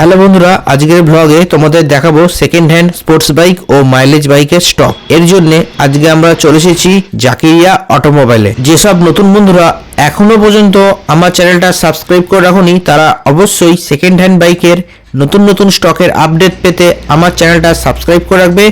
Hello বন্ধুরা, আজকের ব্লগে তোমাদের দেখাবো সেকেন্ড হ্যান্ড স্পোর্টস বাইক ও মাইলেজ বাইকের স্টক এর জন্য আজকে আমরা চলে এসেছি জাকিরিয়া অটোমোবাইলে যেসব নতুন বন্ধুরা এখনও পর্যন্ত আমার চ্যানেলটা সাবস্ক্রাইব করে রাখুনি, তারা অবশ্যই সেকেন্ড হ্যান্ড বাইকের নতুন নতুন স্টকের আপডেট পেতে আমার চ্যানেলটা সাবস্ক্রাইব করে রাখবে।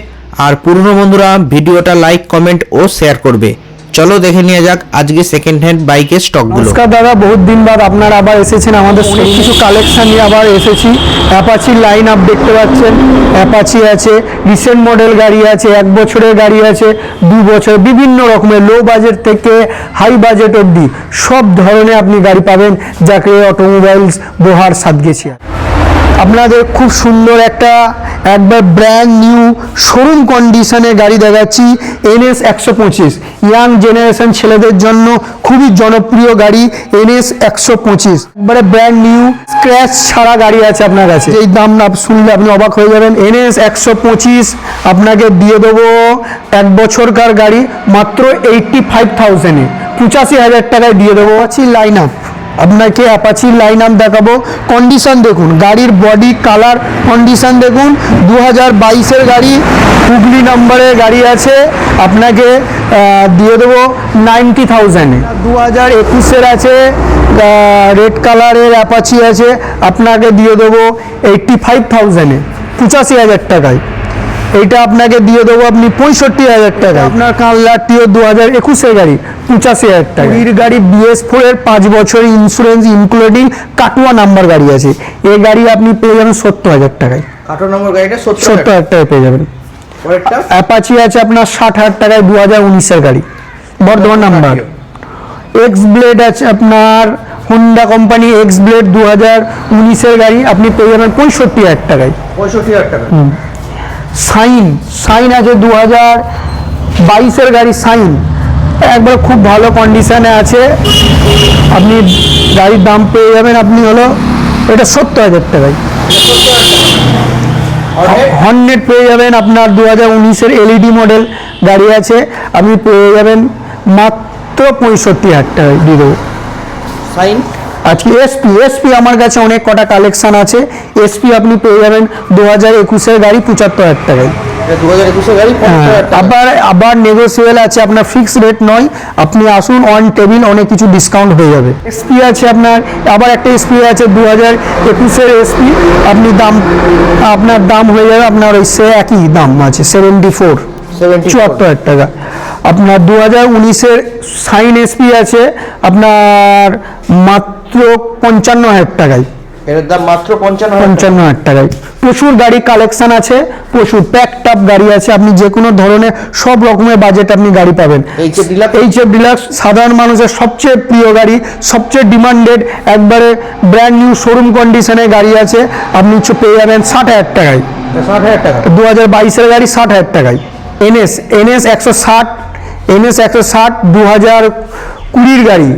আর পুরনো বন্ধুরা, ভিডিওটা লাইক কমেন্ট ও শেয়ার করবে। চলো দেখে নিয়ে যাক আজকে সেকেন্ড হ্যান্ড বাইকের স্টকগুলো নমস্কার দাদা বহুত দিন বাদ আপনারা আবার এসেছেন আমাদের অনেক কিছু কালেকশন নিয়ে আবার এসেছি। অ্যাপাচি লাইন আপ দেখতে পাচ্ছেন। অ্যাপাচি আছে রিসেন্ট মডেল গাড়ি আছে এক বছরের গাড়ি আছে দু বছর বিভিন্ন রকমের লো বাজেট থেকে হাই বাজেট অবধি সব ধরনের আপনি গাড়ি পাবেন যাকে অটোমোবাইলস বোহার সাদগেছিয়া আপনাদের খুব সুন্দর একটা একবার ব্র্যান্ড নিউ শোরুম কন্ডিশনে গাড়ি দেখাচ্ছি এনএস একশো পঁচিশ। ইয়াং জেনারেশন ছেলেদের জন্য খুবই জনপ্রিয় গাড়ি এনএস একশো পঁচিশ। একবারে ব্র্যান্ড নিউ স্ক্র্যাচ ছাড়া গাড়ি আছে আপনার কাছে। এই দাম না শুনলে আপনি অবাক হয়ে যাবেন। এনএস একশো পঁচিশ, আপনাকে দিয়ে দেবো এক বছরকার গাড়ি, মাত্র এইটটি ফাইভ থাউজেন্ডে পঁচাশি হাজার টাকায় দিয়ে দেবো। আছি লাইন আপ আপনাকে অ্যাপাচির লাইন আপ দেখাবো। কন্ডিশন দেখুন, গাড়ির বডি কালার কন্ডিশন দেখুন। দু হাজার বাইশের গাড়ি, হুগলি নম্বরের গাড়ি আছে। আপনাকে দিয়ে দেবো নাইনটি থাউজেন্ডে দু হাজার একুশের আছে রেড কালারের অ্যাপাচি আছে। আপনাকে দিয়ে দেবো এইটটি ফাইভ থাউজেন্ডে পঁচাশি হাজার টাকায়। এইটা আপনাকে দিয়ে দেবো আপনি পঁয়ষট্টি হাজার টাকা। আপনার কানলাটিও দু হাজার একুশের গাড়ি পঁচাশি হাজার টাকা। এর গাড়ি বিএস ফোর এর পাঁচ বছরের ইন্স্যুরেন্স ইনক্লুডিং কাটুয়া নাম্বার গাড়ি আছে। এই গাড়ি আপনি পেয়ে যাবেন সত্তর হাজার টাকায়। আঠারো নম্বর গাড়িটা সত্তর হাজার টাকায় পেয়ে যাবেন। অ্যাপাচি আছে আপনার ষাট হাজার টাকায় দু হাজার উনিশের গাড়ি। বর্ধমান নাম্বার। এক্স ব্লেড আছে আপনার হুন্ডা কোম্পানি এক্স ব্লেড দু হাজার উনিশের গাড়ি আপনি পেয়ে যাবেন পঁয়ষট্টি হাজার টাকায়। পঁয়ষট্টি হাজার টাকা। সাইন সাইন আছে দু হাজার বাইশের গাড়ি সাইন। একবার খুব ভালো কন্ডিশনে আছে। আপনি গাড়ির দাম পেয়ে যাবেন, আপনি হলো, এটা সত্তর হাজার টাকায়। হর্নেট পেয়ে যাবেন আপনার দু হাজার উনিশের এলইডি মডেল গাড়ি আছে। আপনি পেয়ে যাবেন মাত্র পঁয়ষট্টি হাজার টাকায় দিয়ে দেবো। সাইন? আজকে এসপি এসপি আমার কাছে অনেক কটা কালেকশন আছে। এসপি আপনি পেয়ে যাবেন দু হাজার একুশের গাড়ি পঁচাত্তর হাজার টাকায়। হ্যাঁ, আবার আবার নেগোসিয়েবল আছে আপনার ফিক্স রেট নয়। আপনি আসুন অন টেবিল অনেক কিছু ডিসকাউন্ট হয়ে যাবে। এসপি আছে আপনার আবার একটা এসপি আছে দু হাজার একুশের এসপি আপনি দাম আপনার দাম হয়ে যাবে আপনার ওই সে একই দাম আছে সেভেন্টি ফোর 74 চুয়াত্তর হাজার টাকা। আপনার দু হাজার উনিশের সাইন এসপি আছে আপনার মাত্র পঞ্চান্ন হাজার টাকায়। এর দাম মাত্র পঞ্চান্ন পঞ্চান্ন হাজার টাকায়। প্রচুর গাড়ি কালেকশন আছে প্রচুর প্যাক টাপ গাড়ি আছে আপনি যে কোনো ধরনের সব রকমের বাজেট আপনি গাড়ি পাবেন। এইচ এফ ডিলাক্স সাধারণ মানুষের সবচেয়ে প্রিয় গাড়ি সবচেয়ে ডিমান্ডেড একবারে ব্র্যান্ড নিউ শোরুম কন্ডিশনে গাড়ি আছে আপনি পেয়ে যাবেন ষাট হাজার টাকায়। ষাট হাজার টাকা। দু হাজার বাইশের গাড়ি ষাট হাজার টাকায়। এনএস এনএস একশো ষাট এনএস একশো ষাট দু হাজার কুড়ির গাড়ি।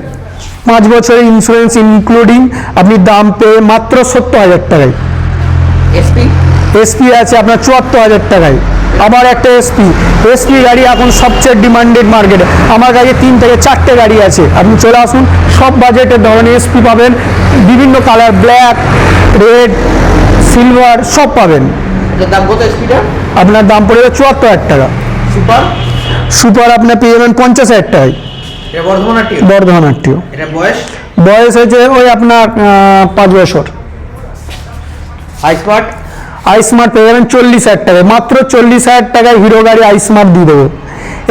পাঁচ বছরের ইন্স্যুরেন্স ইনক্লুডিং আপনি দাম পেয়ে মাত্র সত্তর হাজার টাকায়। এসপি এসপি আছে আপনার চুয়াত্তর হাজার টাকায়। আবার একটা এসপি এসপি গাড়ি এখন সবচেয়ে ডিমান্ডেড মার্কেটে আমার কাছে তিন থেকে চারটে গাড়ি আছে। আপনি চলে আসুন সব বাজেটের ধরনের এসপি পাবেন। বিভিন্ন কালার ব্ল্যাক রেড সিলভার সব পাবেন। আপনার দাম পড়ে যাবে চুয়াত্তর হাজার টাকা। সুপার সুপার আপনার পেয়ে যাবেন পঞ্চাশ হাজার টাকায়। বর্ধমান আটটিও? বয়স? বয়স হয়েছে ওই আপনার পাঁচ বছর। আইস্মার্ট আইস্মার্ট আই স্মার্ট পেয়ে যাবেন চল্লিশ হাজার টাকায়। মাত্র চল্লিশ হাজার টাকায় হিরো গাড়ি আই স্মার্ট দিয়ে দেবো।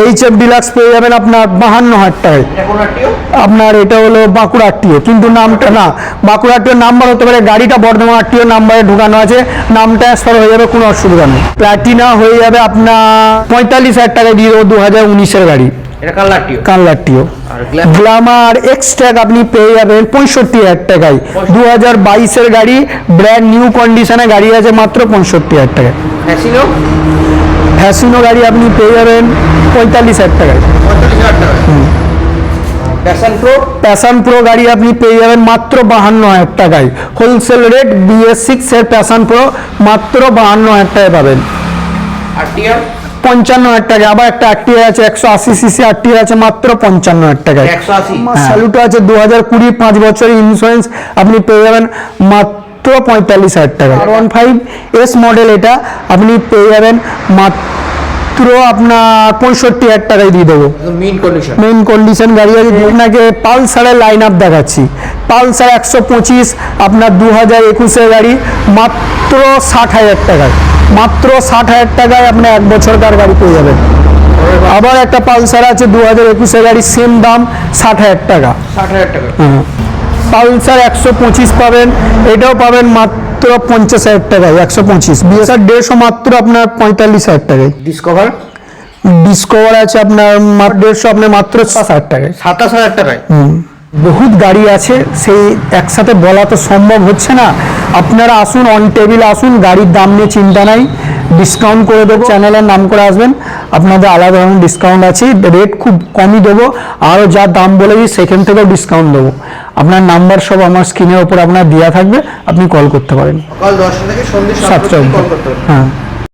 এইচ এফ ডিলাক্স পেয়ে যাবেন আপনার বাহান্ন হাজার টাকায় আরটিও আপনার এটা হলো বাঁকুড়া আটটিও কিন্তু নামটা না বাঁকুড়া আটটিও নাম্বার হতে পারে গাড়িটা বর্ধমান আটটিও নাম্বারে ঢোকানো আছে। নাম ট্রান্সফার হয়ে যাবে কোনো অসুবিধা নেই। প্ল্যাটিনা হয়ে যাবে আপনার পঁয়তাল্লিশ হাজার টাকায় দিয়ে দেবো দু হাজার উনিশের গাড়ি। আরটিও? কানলাটিও গ্লামার এক্সট্রাক আপনি পেয়ে যাবেন পঁয়ষট্টি হাজার টাকায়। দু হাজার বাইশের গাড়ি ব্র্যান্ড নিউ কন্ডিশনে গাড়ি আছে মাত্র পঁয়ষট্টি হাজার টাকায়। ফ্যাসিনো গাড়ি আপনি পেয়ে যাবেন পঁয়তাল্লিশ হাজার টাকায়। প্যাশন প্রো প্যাশন প্রো গাড়ি আপনি পেয়ে যাবেন মাত্র বাহান্ন হাজার টাকায়। হোলসেল রেট বিএস সিক্স এর প্যাশন প্রো মাত্র বাহান্ন হাজার টাকায় পাবেন। পঞ্চান্ন হাজার টাকা। আবার একটা আটটি আছে একশো আশি সিসি আটটি আছে মাত্র পঞ্চান্ন হাজার টাকায়। একশো আশি? স্যালুটো আছে দু হাজার কুড়ি পাঁচ বছরের ইন্স্যুরেন্স আপনি পেয়ে যাবেন মাত্র মাত্র পঁয়তাল্লিশ হাজার টাকা। R one five S model এটা আপনি পেয়ে যাবেন মাত্র আপনার পঁয়ষট্টি হাজার টাকায় দিয়ে দেবো। মিন কন্ডিশন মেইন কন্ডিশন গাড়ি আছে আপনাকে পালসারের লাইন আপ দেখাচ্ছি। পালসার একশো পঁচিশ আপনার দু হাজার একুশের গাড়ি মাত্র ষাট হাজার টাকায়। মাত্র ষাট হাজার টাকায় আপনি এক বছরকার গাড়ি পেয়ে যাবেন। আবার একটা পালসার আছে দু হাজার একুশের গাড়ি সেম দাম ষাট হাজার টাকা। ষাট হাজার টাকা। হ্যাঁ। পালসার একশো পঁচিশ পাবেন এটাও পাবেন মাত্র পঞ্চাশ হাজার টাকায় একশো পঁচিশ। বিএসআর দেড়শো মাত্র আপনার পঁয়তাল্লিশ হাজার টাকায়। ডিসকভার ডিসকভার আছে আপনার দেড়শো আপনার মাত্র সাত হাজার টাকায়। সাতাশ হাজার টাকায়? বহুত গাড়ি আছে সেই একসাথে বলা তো সম্ভব হচ্ছে না। আপনারা আসুন অন টেবিল আসুন গাড়ির দাম নিয়ে চিন্তা নাই। ডিসকাউন্ট করে দেবো চ্যানেলের নাম করে আসবেন। আপনাদের আলাদা ধরনের ডিসকাউন্ট আছে রেট খুব কমই দেবো। আরও যা দাম বলেছি সেখান থেকেও ডিসকাউন্ট দেবো। আপনার নাম্বার সব আমার স্ক্রিনের ওপর আপনার দেওয়া থাকবে আপনি কল করতে পারেন। সকাল দশটা থেকে সন্ধ্যে সাতটা হ্যাঁ।